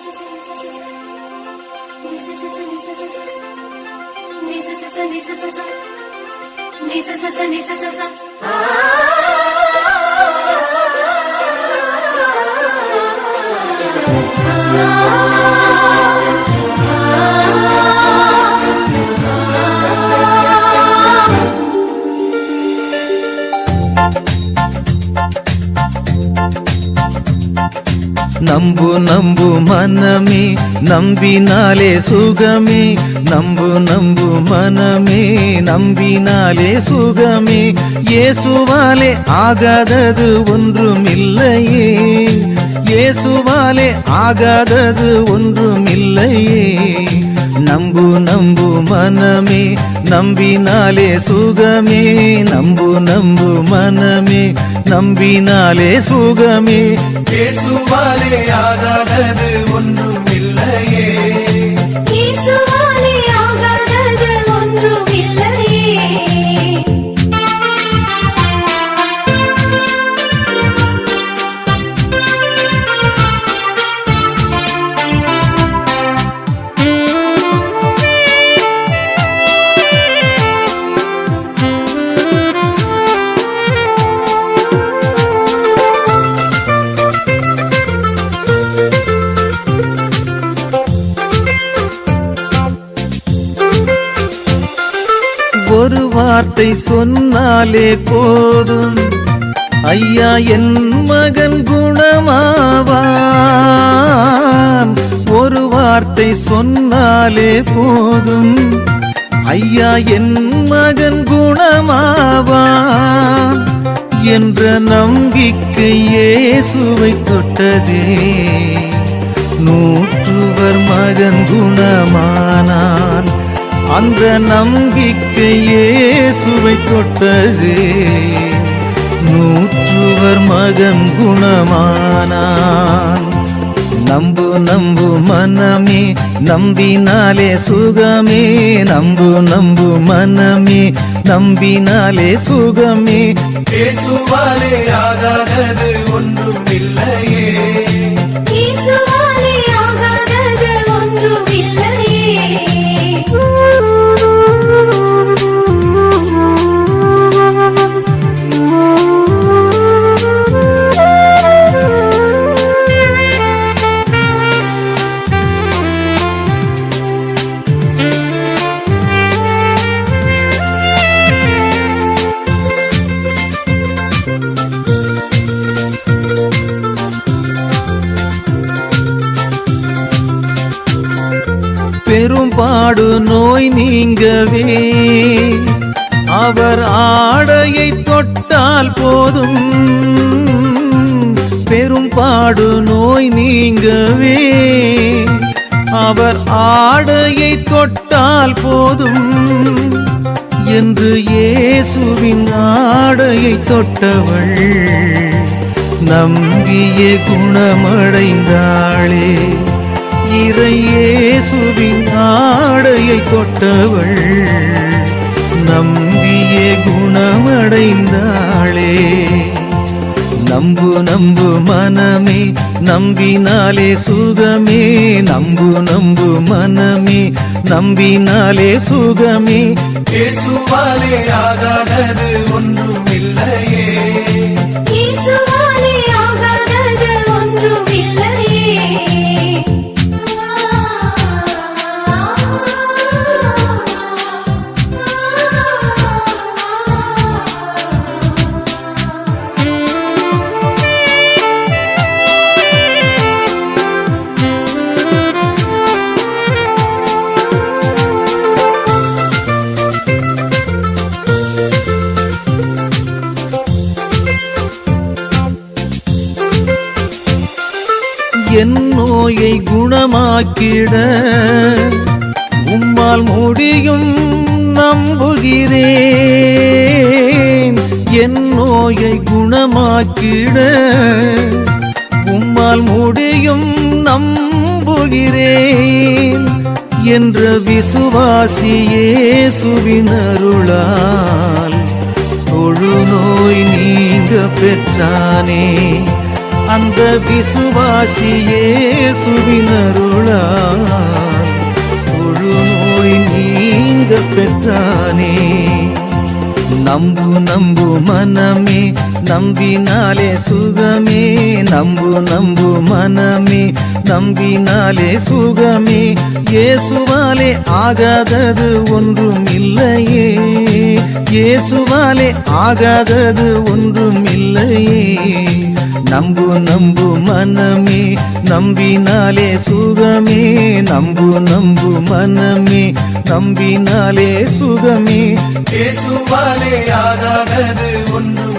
Nisa sasa, nisa sasa, nisa sasa, nisa sasa. நம்பு நம்பு மனமே நம்பினாலே சுகமே. நம்பு நம்பு மனமே நம்பினாலே சுகமே. இயேசுவாலே ஆகாதது ஒன்றுமில்லையே. இயேசுவாலே ஆகாதது ஒன்றுமில்லையே. நம்பு நம்பு மனமே நம்பினாலே சுகமே. நம்பு நம்பு மனமே நம்பினாலே சுகமே. பேசுவாலே ஆகாதது ஒன்றும். வார்த்தை சொன்னாலே போதும். ஐயா என் மகன் குணமாவான். ஒரு வார்த்தை சொன்னாலே போதும். ஐயா என் மகன் குணமாவான். என்ற நம்பிக்கை இயேசுவை தொட்டதே. நூற்றுவர் மகன் குணமானான். அந்த நம்பிக்கை இயேசுவை தொட்டது. நூற்றுவர் மகன் குணமானான். நம்பு நம்பு மனமே நம்பினாலே சுகமே. நம்பு நம்பு மனமே நம்பினாலே சுகமே. பேசுவாலே ஆகாதது ஒன்றும் இல்லை பெரும்பாடு நோய் நீங்கவே. அவர் ஆடையை தொட்டால் போதும். பாடு நோய் நீங்கவே. அவர் ஆடையை தொட்டால் போதும். என்று இயேசுவின் ஆடையை தொட்டவள் நம்பிய குணமடைந்தாளே. இறையேசுவின் ஆடையை கொட்டவள். நம்பிய குணமடைந்தாளே. நம்பு நம்பு மனமே நம்பினாலே சுகமே. நம்பு நம்பு மனமே நம்பினாலே சுகமே. இயேசுவாலே ஆகாதது ஒன்றும் குணமாக்கிட உம்மால் முடியும் நம்புகிறேன். என் நோயை குணமாக்கிட உம்மால் முடியும் நம்புகிறேன். என்ற விசுவாசியே சுவினருளால் தொழுநோய் நீங்க பெற்றானே. அந்த விசுவாசியே சுவினருளால் முழு நோய் நீங்க பெற்றானே. நம்பு நம்பு மனமே நம்பினாலே சுகமே. நம்பு நம்பு மனமே நம்பினாலே சுகமே. இயேசுவாலே ஆகாதது ஒன்றும் இல்லையே. இயேசுவாலே ஆகாதது ஒன்றும் இல்லையே. நம்பு நம்பு மனமே நம்பினாலே சுகமே. நம்பு நம்பு மனமே நம்பினாலே சுகமே. இயேசுவாலே ஆகாதது ஒன்றும்